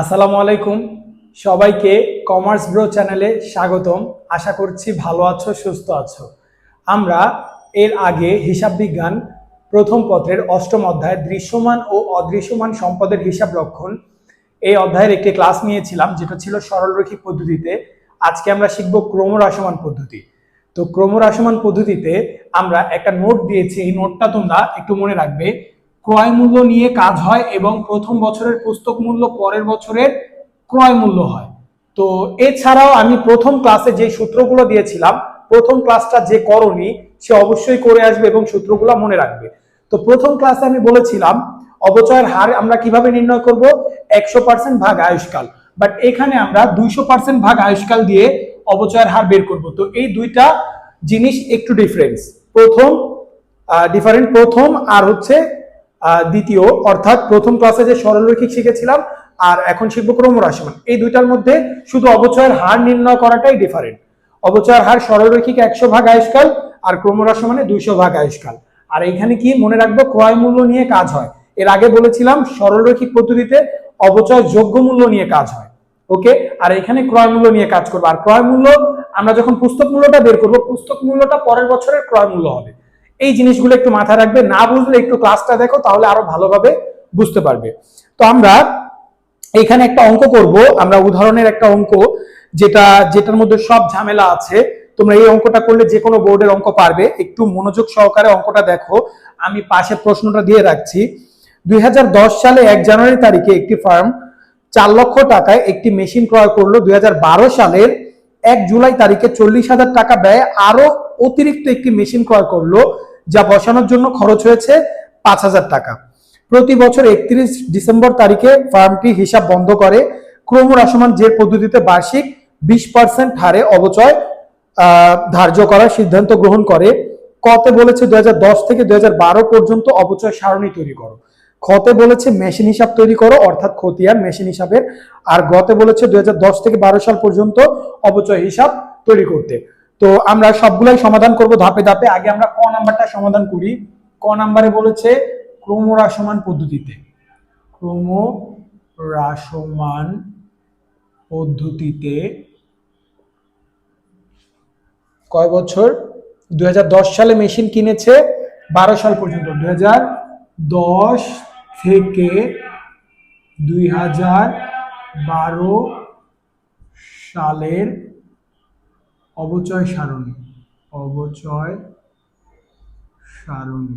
আসসালামু আলাইকুম। সবাইকে কমার্স ব্রো চ্যানেলে স্বাগতম। আশা করছি ভালো আছো, সুস্থ আছো। আমরা এর আগে হিসাব বিজ্ঞান প্রথম পত্রের অষ্টম অধ্যায় দৃশ্যমান ও অদৃশ্যমান সম্পদের হিসাব রক্ষণ এই অধ্যায়ের একটি ক্লাস নিয়েছিলাম, যেটা ছিল সরলরৈখিক পদ্ধতিতে। আজকে আমরা শিখব ক্রমরাসমান পদ্ধতি। তো ক্রমরাসমান পদ্ধতিতে আমরা একটা নোট দিয়েছি, এই নোটটা তোমরা একটু মনে রাখবে। ক্রয় মূল্য নিয়ে কাজ হয় এবং প্রথম বছরের পুস্তক মূল্য পরের বছরের ক্রয় মূল্য হয়। তো এছাড়াও আমি প্রথম ক্লাসে যে সূত্রগুলো দিয়েছিলাম, প্রথম ক্লাসটা যে করনি, সে অবশ্যই করে আসবে এবং সূত্রগুলো মনে রাখবে। তো প্রথম ক্লাসে আমি বলেছিলাম, অবচয়ের হার আমরা কীভাবে নির্ণয় করব? একশো পার্সেন্ট ভাগ আয়ুষ্কাল। বাট এখানে আমরা দুইশো পার্সেন্ট ভাগ আয়ুষ্কাল দিয়ে অবচয়ের হার বের করব। তো এই দুইটা জিনিস একটু ডিফারেন্স প্রথম ডিফারেন্ট প্রথম আর হচ্ছে দ্বিতীয়, অর্থাৎ প্রথম ক্লাসে যে সরলরৈখিক শিখেছিলাম, আর এখন শিখব ক্রমরাসমান এই দুইটার মধ্যে শুধু অবচয়ের হার নির্ণয় করাটাই ডিফারেন্ট অবচয়ের হার সরলরৈখিক একশো ভাগ আয়ুষ্কাল, আর ক্রমরাসমানে দুইশো ভাগ আয়ুষ্কাল। আর এখানে কি মনে রাখব, ক্রয় মূল্য নিয়ে কাজ হয়। এর আগে বলেছিলাম সরলরৈখিক পদ্ধতিতে অবচয় যোগ্য মূল্য নিয়ে কাজ হয়। ওকে? আর এখানে ক্রয় মূল্য নিয়ে কাজ করব। আর ক্রয় মূল্য, আমরা যখন পুস্তক মূল্যটা বের করব, পুস্তক মূল্যটা পরের বছরের ক্রয় মূল্য হবে। এই জিনিসগুলো একটু মাথায় রাখবে, না বুঝলে একটু ক্লাসটা দেখো, তাহলে আরও ভালোভাবে বুঝতে পারবে। তো আমরা এখানে একটা অঙ্ক করব, আমরা উদাহরণের একটা অঙ্ক, যেটা, যেটার মধ্যে সব ঝামেলা আছে। তোমরা এই অঙ্কটা করলে যে কোনো বোর্ডের অঙ্ক পারবে। একটু মনোযোগ সহকারে অঙ্কটা দেখো। আমি পাশে প্রশ্নটা দিয়ে রাখছি। দুই হাজার দশ সালে এক জানুয়ারি তারিখে একটি ফার্ম চার লক্ষ টাকায় একটি মেশিন ক্রয় করল। দুই হাজার বারো সালের এক জুলাই তারিখে চল্লিশ হাজার টাকা ব্যয় আরও অতিরিক্ত একটি মেশিন ক্রয় করল, যা বসানোর জন্য খরচ হয়েছে পাঁচ হাজার টাকা। প্রতি বছর একত্রিশ ডিসেম্বর তারিখে ফার্মটি হিসাব বন্ধ করে ক্রমহ্রাসমান যে পদ্ধতিতে বার্ষিক বিশ পার্সেন্ট হারে অবচয় ধার্য করার সিদ্ধান্ত গ্রহণ করে কতে বলেছে দু হাজার দশ থেকে দু হাজার বারো পর্যন্ত অবচয় সারণী তৈরি করো। খতে বলেছে মেশিন হিসাব তৈরি করো, অর্থাৎ খতিয়ান, মেশিন হিসাবের, আর গতে বলেছে দুই হাজার দশ থেকে বারো সাল পর্যন্ত অবচয় হিসাব তৈরি করতে। তো আমরা সবগুলাই সমাধান করব ধাপে ধাপে। আগে আমরা ক নাম্বারটা সমাধান করি। ক নাম্বারে বলেছে ক্রমহ্রাসমান পদ্ধতিতে। ক্রমহ্রাসমান পদ্ধতিতে কয় বছর? দুই হাজার দশ সালে মেশিন কিনেছে, বারো সাল পর্যন্ত। দুই হাজার দশ থেকে দুই সালের অবচয় সারণী অবচয় সারণী।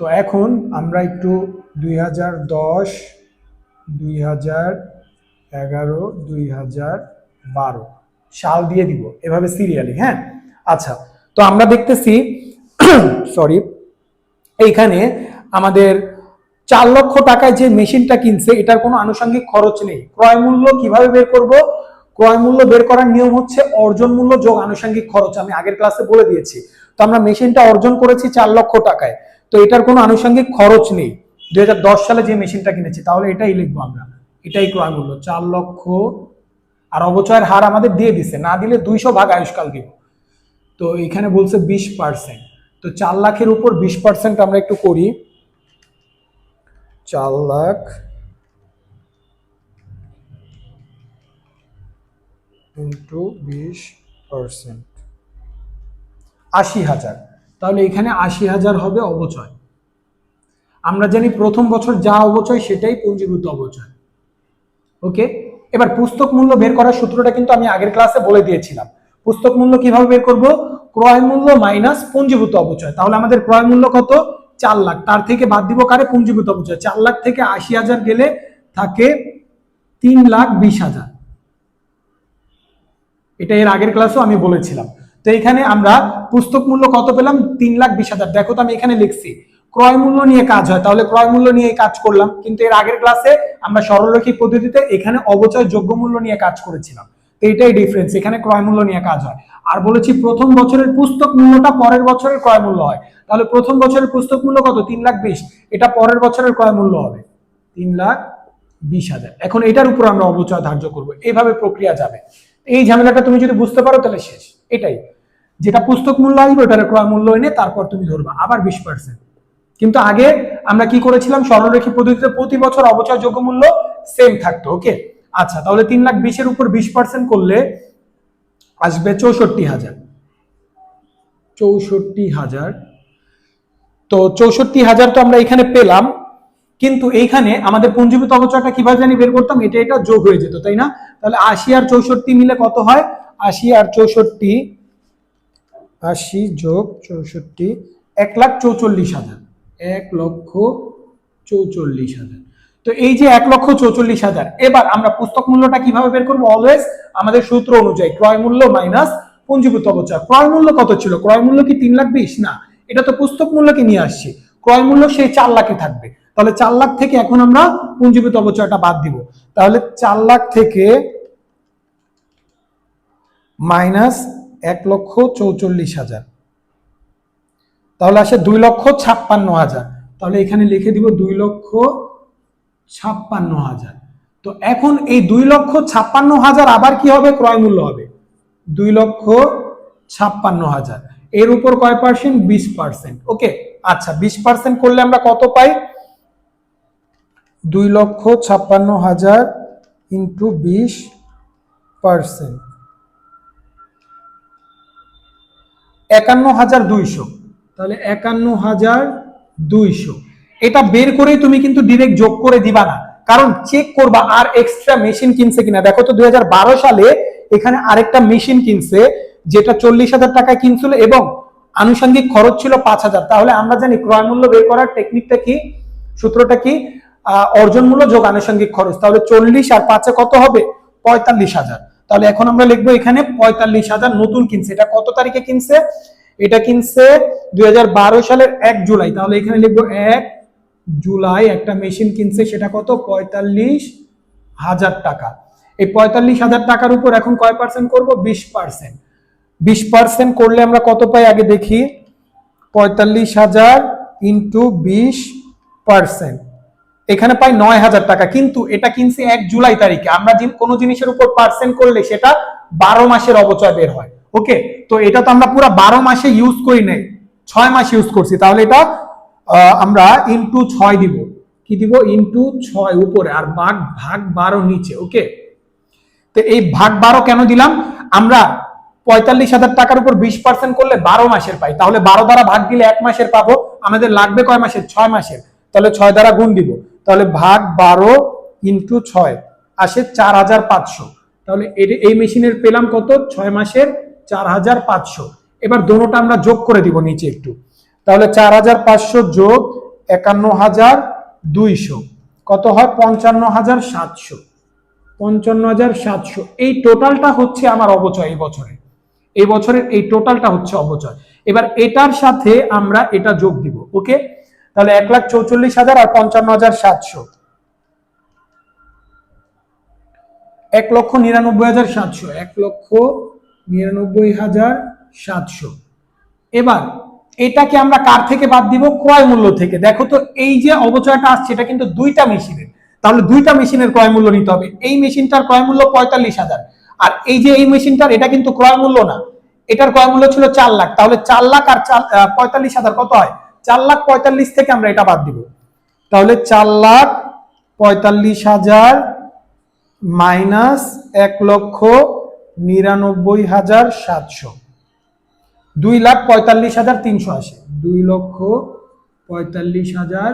তো এখন আমরা একটু দুই হাজার দশ, দুই হাজার এগারো, দুই হাজার বারো সাল দিয়ে দিব, এভাবে সিরিয়ালি হ্যাঁ? আচ্ছা তো আমরা দেখতেছি সরি এইখানে আমাদের চার লক্ষ টাকায় যে মেশিনটা কিনছে, এটার কোনো আনুষঙ্গিক খরচ নেই। ক্রয় মূল্য কীভাবে বের করব? ক্রয় মূল্য বের করার নিয়ম হচ্ছে অর্জন মূল্য যোগ আনুষঙ্গিক খরচ, আমি আগের ক্লাসে বলে দিয়েছি। তো আমরা মেশিনটা অর্জন করেছি চার লক্ষ টাকায়। তো এটার কোনো আনুষঙ্গিক খরচ নেই। দু হাজার দশ সালে যে মেশিনটা কিনেছি, তাহলে এটাই লিখব আমরা। এটাই ক্রয় মূল্য, চার লক্ষ। আর অবচয়ের হার আমাদের দিয়ে দিছে, না দিলে দুইশো ভাগ আয়ুষ্কাল দিব। তো এখানে বলছে বিশ পার্সেন্ট তো চার লাখের উপর বিশ পার্সেন্ট আমরা একটু করি। চার লাখ ইন্টু বিশ পার্সেন্ট। আশি হাজার। তাহলে এখানে আশি হাজার হবে অবচয়। আমরা জানি প্রথম বছর যা অবচয় সেটাই পুঞ্জীভূত অবচয়। ওকে? এবার পুস্তক মূল্য বের করার সূত্রটা কিন্তু আমি আগের ক্লাসে বলে দিয়েছিলাম। পুস্তক মূল্য কীভাবে বের করব? ক্রয় মূল্য মাইনাস পুঞ্জীভূত অবচয়। তাহলে আমাদের ক্রয় মূল্য কত? চার লাখ। তার থেকে বাদ দিব কারে? পুঞ্জীভূত অবচয়। চার লাখ থেকে আশি হাজার গেলে থাকে তিন লাখ বিশ হাজার। এটা এর আগের ক্লাসেও আমি বলেছিলাম। তো এখানে আমরা পুস্তক মূল্য কত পেলাম? তিন লাখ বিশ হাজার। দেখো তো আমি এখানে লিখছি, ক্রয় মূল্য নিয়ে কাজ হয়। তাহলে ক্রয় মূল্য নিয়ে কাজ করলাম, কিন্তু এর আগের ক্লাসে আমরা সরলরৈখিক পদ্ধতিতে এখানে অবচয় যোগ্য মূল্য নিয়ে কাজ করেছিলাম। তো এটাই ডিফারেন্স এখানে ক্রয় মূল্য নিয়ে কাজ হয়। আর বলেছি প্রথম বছরের পুস্তক মূল্যটা পরের বছরের ক্রয় মূল্য হয়। তাহলে প্রথম বছরের পুস্তক মূল্য কত? তিন লাখ বিশ। এটা পরের বছরের ক্রয় মূল্য হবে। তিন লাখ বিশ হাজার। এখন এটার উপর আমরা অবচয় ধার্য করব। এইভাবে প্রক্রিয়া যাবে। এই ঝামেলাটা তুমি যদি বুঝতে পারো তাহলে শেষ। এটাই। যেটা পুস্তক মূল্য আসবে, ওটার ক্রয় মূল্য এনে তারপর তুমি ধরবা। আবার বিশ পার্সেন্ট কিন্তু আগে আমরা কি করেছিলাম? সরলরেখী পদ্ধতিতে প্রতি বছর অবচয় যোগ্য মূল্য সেম থাকতো ওকে আচ্ছা তাহলে তিন লাখ বিশের উপর বিশ পার্সেন্ট করলে আসবে চৌষট্টি হাজার। চৌষট্টি হাজার। তো চৌষট্টি হাজার তো আমরা এখানে পেলাম। কিন্তু এইখানে আমাদের পুঞ্জীভূত অবচয়টা কীভাবে জানি বের করতাম? এটা এটা যোগ হয়ে যেত, তাই না? তাহলে আশি আর চৌষট্টি মিলে কত হয়? আশি আর চৌষট্টি, আশি যোগ চৌষট্টি, এক লাখ চৌচল্লিশ হাজার। এক লক্ষ চৌচল্লিশ হাজার। তো এই যে এক লক্ষ চৌচল্লিশ হাজার, এবার আমরা পুস্তক মূল্যটা কীভাবে বের করব? অলওয়েজ আমাদের সূত্র অনুযায়ী ক্রয় মূল্য মাইনাস পুঞ্জীভূত অবচয়। ক্রয় মূল্য কত ছিল? ক্রয় মূল্য কি তিন লাখ বিশ? না, এটা তো পুস্তক মূল্যকে নিয়ে আসছি। ক্রয় মূল্য সেই চার লাখে থাকবে। তাহলে চার লাখ থেকে এখন আমরা পুঞ্জীভূত অবচয়টা বাদ দিব। তাহলে চার লাখ থেকে মাইনাস এক লক্ষ চৌচল্লিশ হাজার। তাহলে আসে দুই লক্ষ ছাপ্পান্ন হাজার। তাহলে এখানে লিখে দিব দুই লক্ষ ছাপ্পান্ন হাজার। তো এখন এই দুই লক্ষ ছাপ্পান্ন হাজার আবার কি হবে? ক্রয় মূল্য হবে। দুই লক্ষ ছাপ্পান্ন হাজার। এর উপর কয় পার্সেন্ট বিশ পার্সেন্ট ওকে আচ্ছা বিশ পার্সেন্ট করলে আমরা কত পাই? দুই লক্ষ ছাপ্পান্ন হাজার ইন্টু বিশ পার্সেন্ট। একান্ন হাজার দুইশো। তাহলে একান্ন হাজার দুইশো। এটা বের করেই তুমি কিন্তু ডিরেক্ট যোগ করে দিবা না। কারণ চেক করবা, আর এক্সট্রা মেশিন কিনছে কিনা। দেখো তো দুই হাজার বারো সালে এখানে আরেকটা মেশিন কিনছে, যেটা চল্লিশ হাজার টাকায় কিনছিল এবং আনুষঙ্গিক খরচ ছিল পাঁচ হাজার। তাহলে আমরা জানি ক্রয় মূল্য বের করার টেকনিকটা কি? সূত্রটা কি? আহ, অর্জন মূল্য যোগ আনুষঙ্গিক খরচ। তাহলে চল্লিশ আর পাঁচে কত হবে? পঁয়তাল্লিশ হাজার। তাহলে এখন আমরা লিখব এখানে পঁয়তাল্লিশ হাজার নতুন কিনছে। এটা কত তারিখে কিনছে? এটা কিনছে দুই হাজার বারো সালের এক জুলাই। তাহলে এখানে লিখব এক জুলাই একটা মেশিন কিনছে সেটা কত? পঁয়তাল্লিশ হাজার টাকা। এই পঁয়তাল্লিশ হাজার টাকার উপর এখন কয় পার্সেন্ট করব? বিশ পার্সেন্ট বিশ পার্সেন্ট করলে আমরা কত পাই? আগে দেখি। পঁয়তাল্লিশ হাজার ইন্টু বিশ পার্সেন্ট এখানে পাই নয় হাজার টাকা, কিন্তু এটা কিনছি এক জুলাই তারিখে। আমরা কোনো জিনিসের উপর পার্সেন্ট করলে সেটা বারো মাসের অবচয় বের হয়। ওকে? তো এটা তো আমরা পুরো বারো মাসে ইউজ করি নাই। ছয় মাস ইউজ করছি। তাহলে এটা আমরা ইনটু ছয় দিব। কি দিব? ইনটু ছয় উপরে। আর ভাগ ভাগ বারো নিচে, ওকে? তো এই ভাগ বারো কেন দিলাম? আমরা পঁয়তাল্লিশ হাজার টাকার উপর বিশ পার্সেন্ট করলে বারো মাসের পাই। তাহলে বারো দ্বারা ভাগ দিলে এক মাসের পাবো। আমাদের লাগবে কয় মাসের? ছয় মাসের। তাহলে ছয় দ্বারা গুণ দিব। তাহলে ভাগ বারো ইন্টু ছয় আসে চার হাজার পাঁচশো। তাহলে এই মেশিনের পেলাম কত? ছয় মাসের চার হাজার পাঁচশো। এবার দোনোটা আমরা যোগ করে দিব নিচে একটু। তাহলে চার হাজার পাঁচশো যোগ একান্ন হাজার দুইশো। কত হয়? পঞ্চান্ন হাজার সাতশো। পঞ্চান্ন হাজার সাতশো। এই টোটালটা হচ্ছে আমার অবচয় এই বছরে। এই বছরের এই টোটালটা হচ্ছে অবচয় এবার এটার সাথে আমরা এটা যোগ দিব। ওকে? তাহলে এক লাখ চৌচল্লিশ হাজার আর পঞ্চান্ন হাজার সাতশো। এক লক্ষ নিরানব্বই হাজার সাতশো। এক লক্ষ নিরানব্বই হাজার সাতশো। এবার, এটাকে আমরা কার থেকে বাদ দিব? ক্রয় মূল্য থেকে। দেখো তো, এই যে অবচয়টা আসছে, এটা কিন্তু দুইটা মেশিনের। তাহলে দুইটা মেশিনের ক্রয় মূল্য নিতে হবে। এই মেশিনটার ক্রয় মূল্য পঁয়তাল্লিশ হাজার। আর এই যে এই মেশিনটার, এটা কিন্তু ক্রয় মূল্য না। এটার ক্রয় মূল্য ছিল চার লাখ। তাহলে চার লাখ আর চার পঁয়তাল্লিশ হাজার কত হয়? চার লাখ পঁয়তাল্লিশ থেকে আমরা এটা বাদ দিব। তাহলে চার লাখ পঁয়তাল্লিশ হাজার মাইনাস এক লক্ষ নিরানব্বই হাজার সাতশো। দুই লাখ পঁয়তাল্লিশ হাজার তিনশো আসে। দুই লক্ষ পঁয়তাল্লিশ হাজার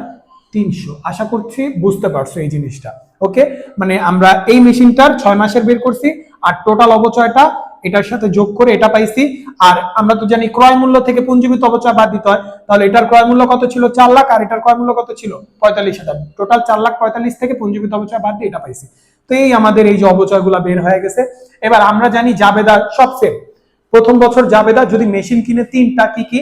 তিনশো। আশা করছি বুঝতে পারছ এই জিনিসটা। ওকে? মানে আমরা এই মেশিনটার ছয় মাসের বের করছি, আর টোটাল অবচয়টা এটার সাথে যোগ করে এটা পাইছি। আর আমরা তো জানি ক্রয় মূল্য থেকে পুঞ্জীবিত অবচয় বাদ দিতে হয়। তাহলে এটার ক্রয় মূল্য কত ছিল? চার লাখ, আর এটার ক্রয় মূল্য কত ছিল? পঁয়তাল্লিশ হাজার। টোটাল চার লাখ পঁয়তাল্লিশ থেকে পুঞ্জীবিত অবচয় বাদ দিয়ে এটা পাইছি। তো এই আমাদের এই যে অবচয়গুলো বের হয়ে গেছে। এবার আমরা জানি জাবেদার সবচেয়ে প্রথম বছর জাবেদা যদি মেশিন কিনে তিনটা কি কি?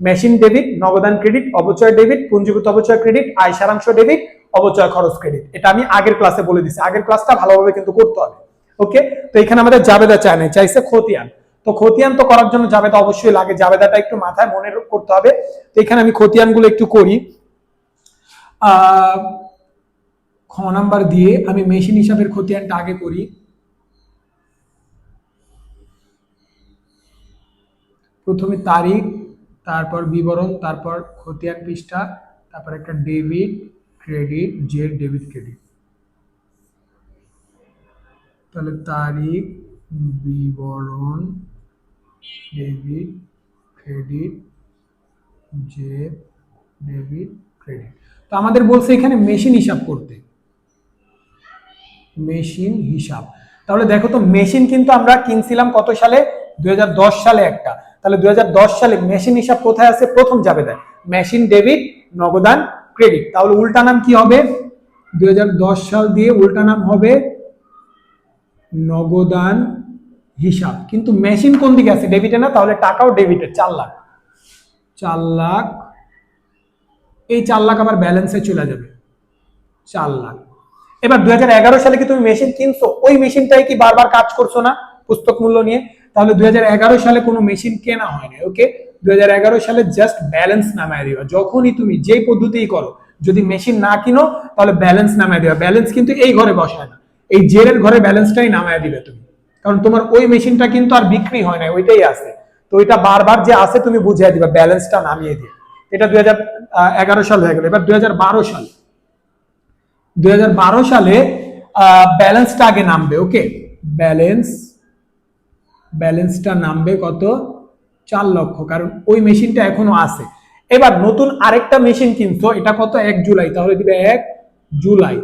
মেশিন ডেবিট নগদান ক্রেডিট অবচয় ডেবিট পুঞ্জীভূত অবচয় ক্রেডিট আয় সারাংশ ডেবিট অবচয় খরচ ক্রেডিট এটা আমি আগের ক্লাসে বলে দিছি। আগের ক্লাসটা ভালোভাবে কিন্তু করতে হবে। ওকে তো এখানে আমাদের জাবেদা চায় না চাইছে খতিয়ান। তো খতিয়ান তো করার জন্য জাবেদা অবশ্যই লাগে, জাবেদাটা একটু মাথায় মনে করতে হবে। তো এখানে আমি খতিয়ানগুলো একটু করি। খ নাম্বার দিয়ে আমি মেশিন হিসাবের খতিয়ানটা আগে করি। প্রথমে তারিখ, তারপর বিবরণ, তারপর খতিয়ান পৃষ্ঠা, তারপর একটা ডেবিট ক্রেডিট, জেড ডেবিট ক্রেডিট। তাহলে তারিখ, বিবরণ, ডেবিট, ক্রেডিট যে ডেবিট, ক্রেডিট। তো আমাদের বলছে এখানে মেশিন হিসাব করতে। মেশিন হিসাব। তাহলে দেখো তো মেশিন কিন্তু আমরা কিনছিলাম কত সালে? দুই হাজার দশ সালে একটা। তাহলে দুই হাজার দশ সালে মেশিন হিসাব কোথায় আছে? প্রথম যাবে দেয় মেশিন, ডেবিট, নগদান, ক্রেডিট। তাহলে উল্টা নাম কি হবে? দুই হাজার দশ সাল দিয়ে উল্টা নাম হবে নগদান হিসাব। কিন্তু মেশিন কোন দিকে আছে? ডেবিটে না? তাহলে টাকাও ডেবিটে চার লাখ। চার লাখ। এই চার লাখ আবার ব্যালেন্সে চলে যাবে। চার লাখ। এবার দু হাজার এগারো সালে কি তুমি মেশিন কিনছো? ওই মেশিনটাই কি বারবার কাজ করছ না? পুস্তক মূল্য নিয়ে? তাহলে দুই হাজার এগারো সালে কোনো মেশিন কেনা হয়নি ওকে দুই হাজার এগারো সালে জাস্ট ব্যালেন্স নামায় দিবা। যখনই তুমি যেই পদ্ধতিই করো, যদি মেশিন না কিনো, তাহলে ব্যালেন্স নামায় দেওয়া ব্যালেন্স কিন্তু এই ঘরে বসায় না। এই জেরের ঘরে ব্যালেন্সটাই নামায় দিবে তুমি। কারণ তোমার ওই মেশিনটা কিন্তু আর বিক্রি হয় না ওইটাই আছে। তো ওইটা বারবার যে আছে তুমি বুঝিয়ে দিবা ব্যালেন্সটা নামিয়ে দিয়ে। এটা দু হাজার এগারো সাল হয়ে গেল, এবার দু হাজার বারো সাল। দুই সালে ব্যালেন্সটা আগে নামবে ওকে ব্যালেন্স ব্যালেন্সটা নামবে কত? চার লক্ষ, কারণ ওই মেশিনটা এখনও আছে। এবার নতুন আরেকটা মেশিন কিনছো, এটা কত? এক জুলাই, তাহলে দিবে এক জুলাই।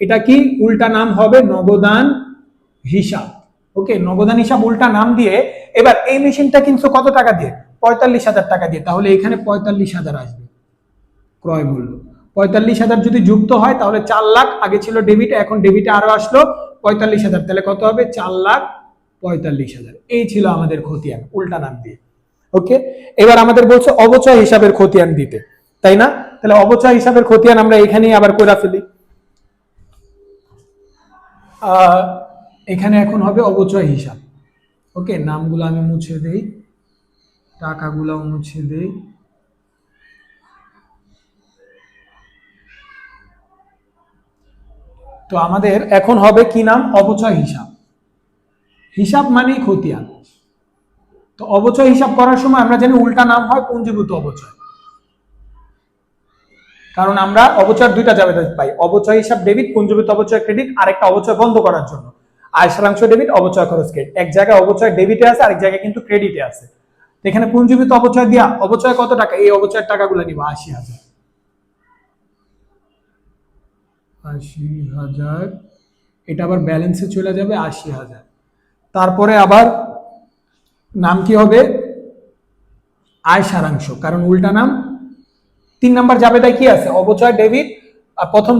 এটা কি উল্টা নাম হবে নগদান হিসাব। ওকে, নগদান হিসাব উল্টা নাম দিয়ে এবার এই মেশিনটা কিনছো কত টাকা দিয়ে? পঁয়তাল্লিশ হাজার টাকা দিয়ে। তাহলে এখানে পঁয়তাল্লিশ হাজার আসবে ক্রয় মূল্য। পঁয়তাল্লিশ হাজার যদি যুক্ত হয়, তাহলে চার লাখ, আগে ছিল ডেবিট, এখন ডেবিটে আরও আসলো পঁয়তাল্লিশ হাজার। তাহলে কত হবে? চার লাখ পঁয়তাল্লিশ হাজার। এই ছিল আমাদের খতিয়ান, উল্টা নাম দিয়ে। ওকে, এবার আমাদের বলছে অবচয় হিসাবের খতিয়ান দিতে। তাই না? তাহলে অবচয় হিসাবের খতিয়ান আমরা এখানেই আবার করে ফেলি। এখানে এখন হবে অবচয় হিসাব। ওকে, নামগুলো আমি মুছে দেই। টাকাগুলো মুছে দেই। তো আমাদের এখন হবে কি নাম? অবচয় হিসাব। হিসাব মানেই খতিয়ান। তো অবচয় হিসাব করার সময় আমরা জানি উল্টা নাম হয় পুঞ্জীভূত অবচয়। কারণ আমরা অবচয় দুইটা যাবে পাই। অবচয় হিসাব ডেবিট পুঞ্জীভূত অবচয় ক্রেডিট আর একটা অবচয় বন্ধ করার জন্য। আয় সারাংশ ডেবিট অবচয় খরচ ক্রেডিট এক জায়গায় অবচয় ডেবিটে আছে, আরেক জায়গায় কিন্তু ক্রেডিটে আছে। এখানে পুঞ্জীভূত অবচয় দিয়া অবচয় কত টাকা? এই অবচয়ের টাকাগুলো নিব, আশি হাজার। আশি হাজার। এটা আবার ব্যালেন্সে চলে যাবে আশি হাজার। তারপরে আবার নাম কি হবে? আয় সারাংশ। কারণ উল্টা নাম তিন নাম্বার জাবেদায় কি আছে? অবচয় ডেবিট প্রথম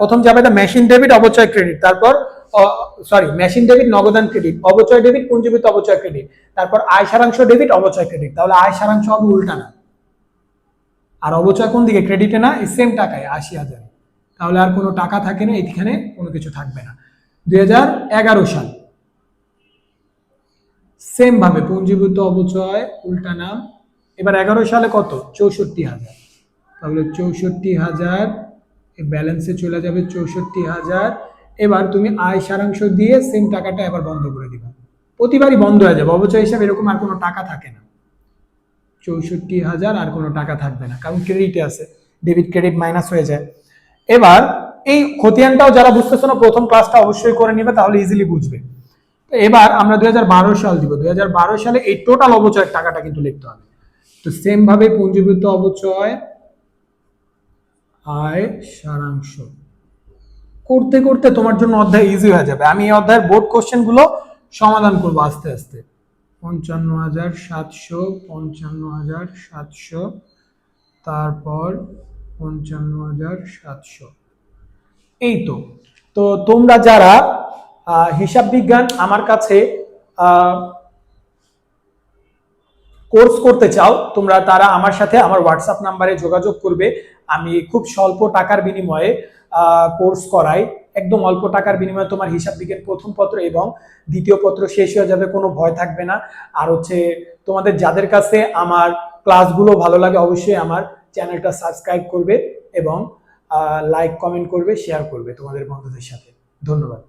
প্রথম জাবেদা মেশিন ডেবিট, অবচয় ক্রেডিট। তারপর সরি, মেশিন ডেবিট নগদান ক্রেডিট। অবচয় ডেবিট পুঞ্জীবিত অবচয় ক্রেডিট। তারপর আয় সারাংশ ডেবিট, অবচয় ক্রেডিট। তাহলে আয় সারাংশ হবে উল্টা না। আর অবচয় কোন দিকে? ক্রেডিটে না? সেম টাকায়, আশি হাজার। তাহলে আর কোনো টাকা থাকে না, এখানে কোনো কিছু থাকবে না। দুই হাজার এগারো সাল। সেম ভাবে, পুঞ্জীভূত অবচয়, উল্টা নাম। এবার এগারো সালে কত? চৌষট্টি হাজার। তাহলে চৌষট্টি হাজার ব্যালেন্সে চলে যাবে চৌষট্টি হাজার। এবার তুমি আয় সারাংশ দিয়ে সেম টাকাটা এবার বন্ধ করে দিবা। প্রতিবারই বন্ধ হয়ে যাবে। অবচয় হিসাবে এরকম আর কোনো টাকা থাকে না। চৌষট্টি হাজার আর কোনো টাকা থাকবে না, কারণ ক্রেডিটে আছে। ডেবিট ক্রেডিট মাইনাস হয়ে যায়। এবার এই খতিয়ানটাও যারা বুঝতেছো না, প্রথম ক্লাসটা অবশ্যই করে নিবে, তাহলে ইজিলি বুঝবে। তো এবার আমরা দুই হাজার বারো সাল দিব। দুই হাজার বারো সালে এই টোটাল অবচয়ের টাকাটা কিন্তু লিখতে হবে। তো সেম ভাবে পুঞ্জীভূত অবচয় আয় সারাংশ। করতে করতে তোমার জন্য অধ্যায় ইজি হয়ে যাবে। আমি এই অধ্যায়ের বোর্ড কোশ্চেনগুলো সমাধান করব আস্তে আস্তে। পঞ্চান্ন হাজার সাতশো পঞ্চান্ন হাজার সাতশো, তারপর পঞ্চান্ন হাজার সাতশো। এই তো তো তোমরা যারা হিসাব বিজ্ঞান আমার কাছে কোর্স করতে চাও, তোমরা তারা আমার সাথে আমার হোয়াটসঅ্যাপ নাম্বারে যোগাযোগ করবে। আমি খুব স্বল্প টাকার বিনিময়ে কোর্স করাই। একদম অল্প টাকার বিনিময়ে তোমার হিসাব বিজ্ঞান প্রথম পত্র এবং দ্বিতীয় পত্র শেষ হয়ে যাবে, কোনো ভয় থাকবে না। আর হচ্ছে তোমাদের যাদের কাছে আমার ক্লাসগুলো ভালো লাগে, অবশ্যই আমার চ্যানেলটা সাবস্ক্রাইব করবে এবং লাইক কমেন্ট করবে শেয়ার করবে তোমাদের বন্ধুদের সাথে। ধন্যবাদ।